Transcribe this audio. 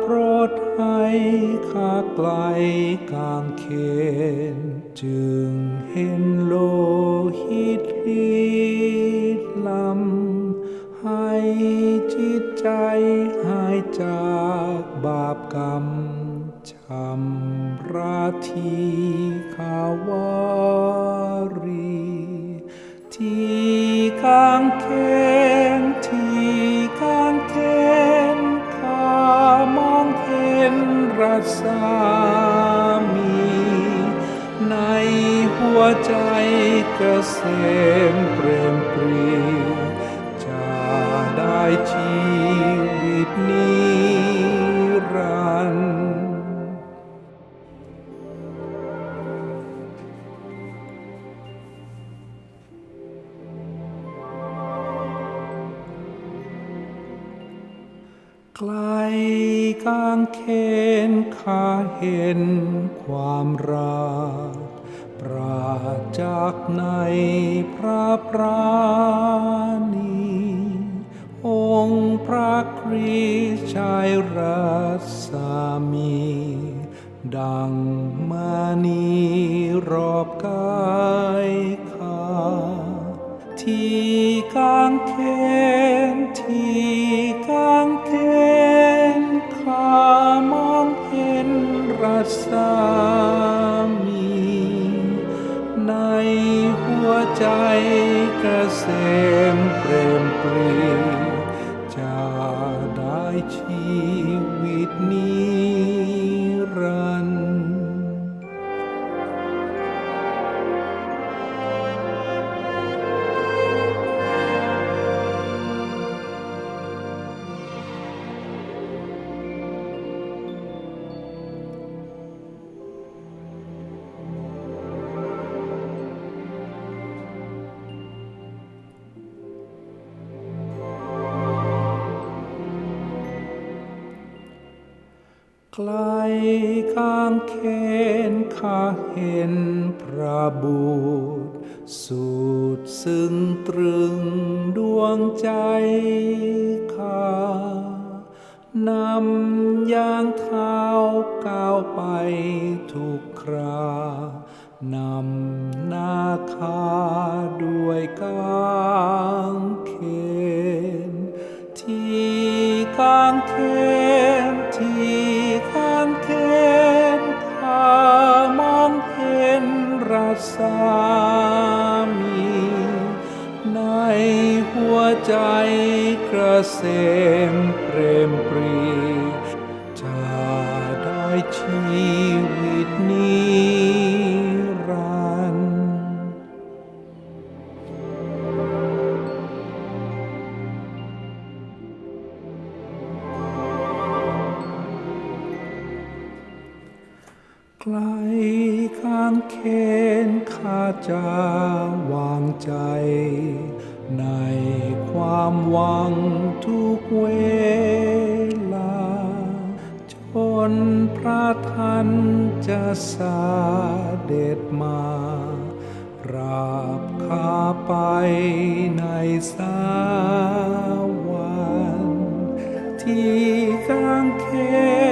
โปรดให้ข้าไกลกางเขนจึงเห็นโลหิตลีดลำให้จิตใจหายจากบาปกรรมชำระทีขาวารี ที่กางเขน หัวใจเกษมเปรมปรีจะได้ชีวิตนิรันดร์ไกลกางเขนข้าเห็นความรัก ราจากในพระปราณีองค์พระคริสชายรัสามี ดังมานีรอบกายข้าที่กางเข ษมเปรมปรีจะได้ชีวิตนี้ ไกลกางเขนข้าเห็นพระบุตรสุดซึ้งตรึงดวงใจข้านำยางเท้าก้าวไปทุกครานำหน้าคาด้วยกางเขนที่กางเขน มีในหัวใจกระเสมเปรมปรีจะได้ชี ไกลข้างเขนข้าจะวางใจ ในความหวังทุกเวลา จนพระท่านจะสาเด็จมารับข้าไปในสวรรค์ที่กางเขน